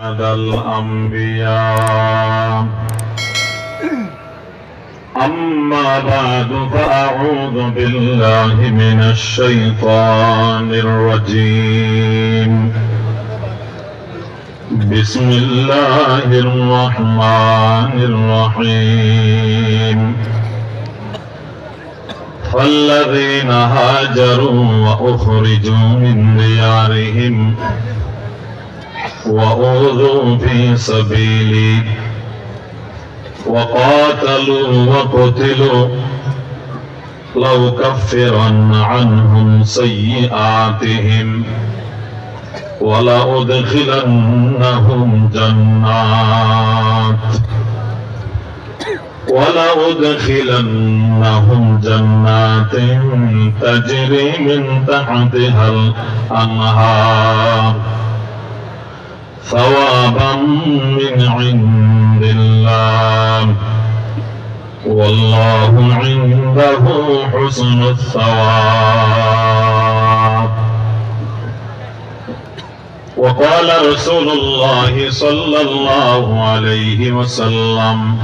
هذا الأنبياء. أما بعد فأعوذ بالله من الشيطان الرجيم. بسم الله الرحمن الرحيم. فالذين هاجروا وأخرجوا من ديارهم وأوذوا في سبيلي. وقاتلوا وقتلوا. لو كفرن عنهم سيئاتهم. ولأدخلنهم جنات. ولأدخلنهم جنات تجري من تحتها الأنهار. ثوابا من عند الله. والله عنده حسن الثواب. وقال رسول الله صلى الله عليه وسلم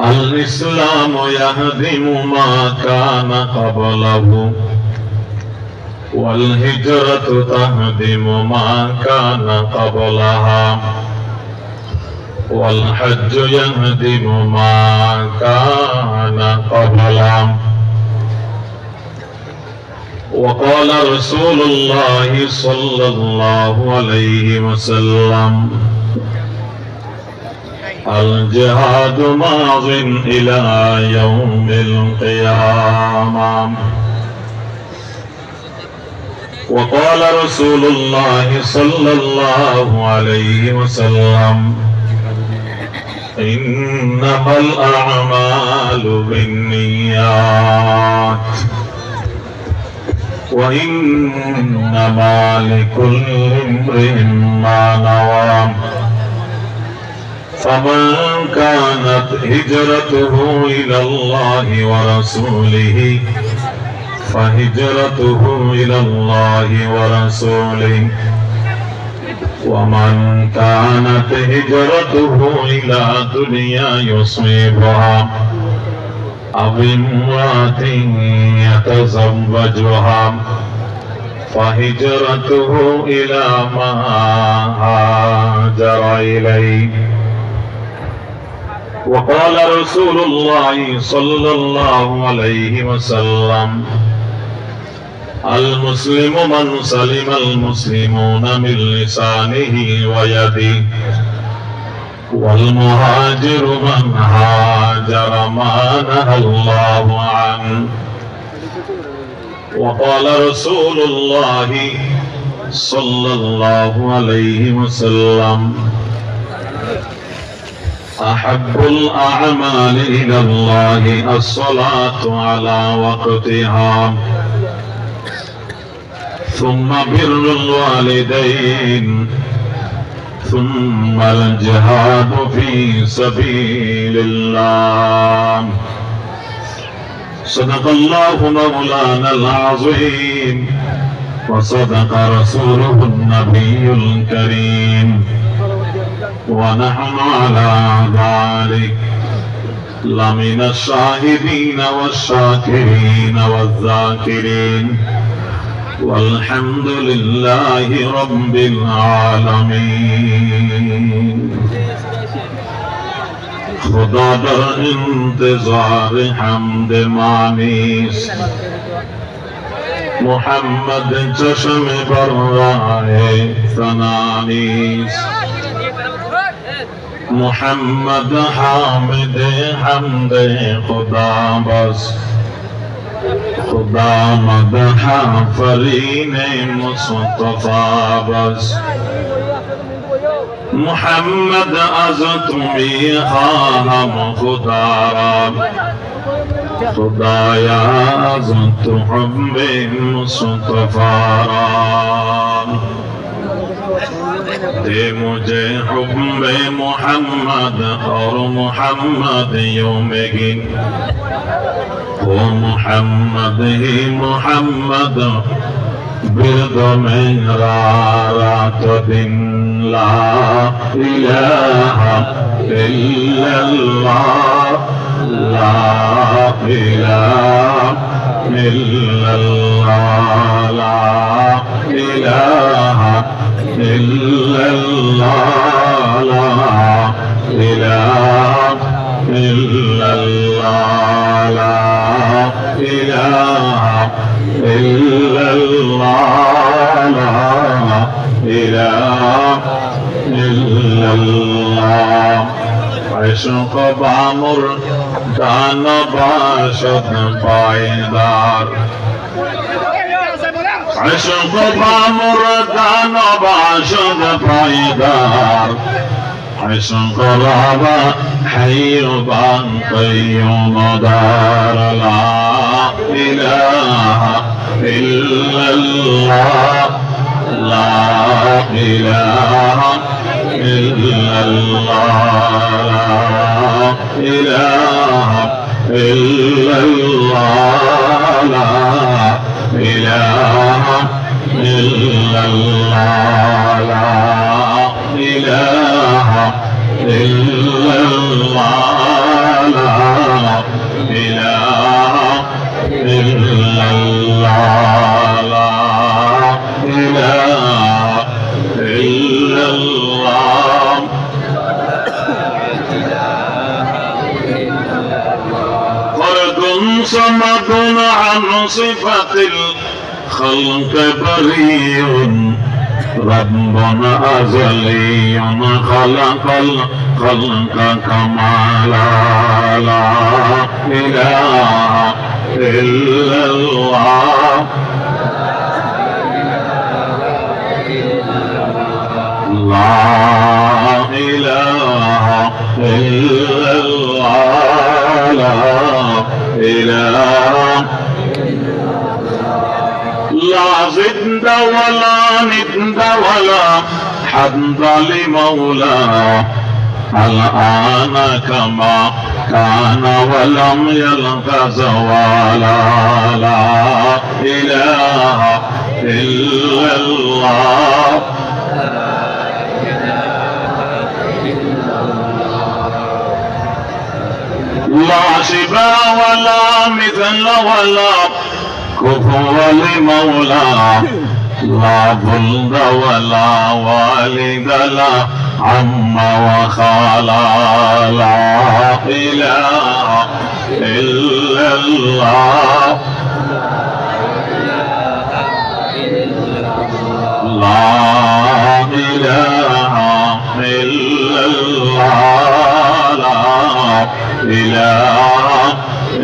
الإسلام يهدم ما كان قبله والهجرة تهدم ما كان قبلها. والحج يهدم ما كان قبله وقال رسول الله صلى الله عليه وسلم الجهاد ماض إلى يوم القيامة. وقال رسول الله صلى الله عليه وسلم إنما الأعمال بالنيات وإنما لكل امرئ ما نوى. فمن كانت هجرته إلى الله ورسوله فهجرته إلى الله ورسوله ومن كانت هجرته إلى دنيا يصيبها أو امرأة يتزوجها فهجرته إلى ما هاجر إليه وقال رسول الله صلى الله عليه وسلم المسلم من سلم المسلمون من لسانه ويده. والمهاجر من هاجر ما نهى الله عنه. وقال رسول الله صلى الله عليه وسلم أحب الأعمال إلى الله الصلاة على وقتها. ثم بر الوالدين ثم الجهاد في سبيل الله. صدق الله مولانا العظيم وصدق رسوله النبي الكريم. ونحن على ذلك لمن الشاهدين والشاكرين والذاكرين. والحمد لله رب العالمين خدا در انتظار حمد مانیس. محمد چشم بر راه محمد حامد حمد خدا بس. خدا مدح فرین مصطفی بس محمد از تمی خواهم خدا را خدایا از تو حب مصطفی را دے مجھے حب محمد اور محمد یوم گن ومحمد محمد بضم رارة لا إله إلا الله. لا إله إلا الله. لا إله إلا الله. لا إله إلا الله. إله إلا الله لا إله إلا الله عشق بامر دان باشد پائدار عشق بامر دان باشد پائدار عشق رابا حي قيوم دار لا إله إلا الله. لا إله إلا الله. لا إله إلا الله. لا إله إلا الله. لا إله إلا الله لا إله إلا الله. لا إله إلا الله. صمد عن صفة الخلق بريء. رب أزلي خلق الخلق كما لا لا إله إلا الله. لا إله إلا الله. لا إله لا ضد ولا ند ولا حد لمولاه الآن كما كان ولم يلق زوالا لا إله إلا الله. لا شبه ولا مثل ولا كفو لمولاه لا بلد ولا والد لا عم وخالا. لا إله إلا الله. لا إله إلا الله. لا إله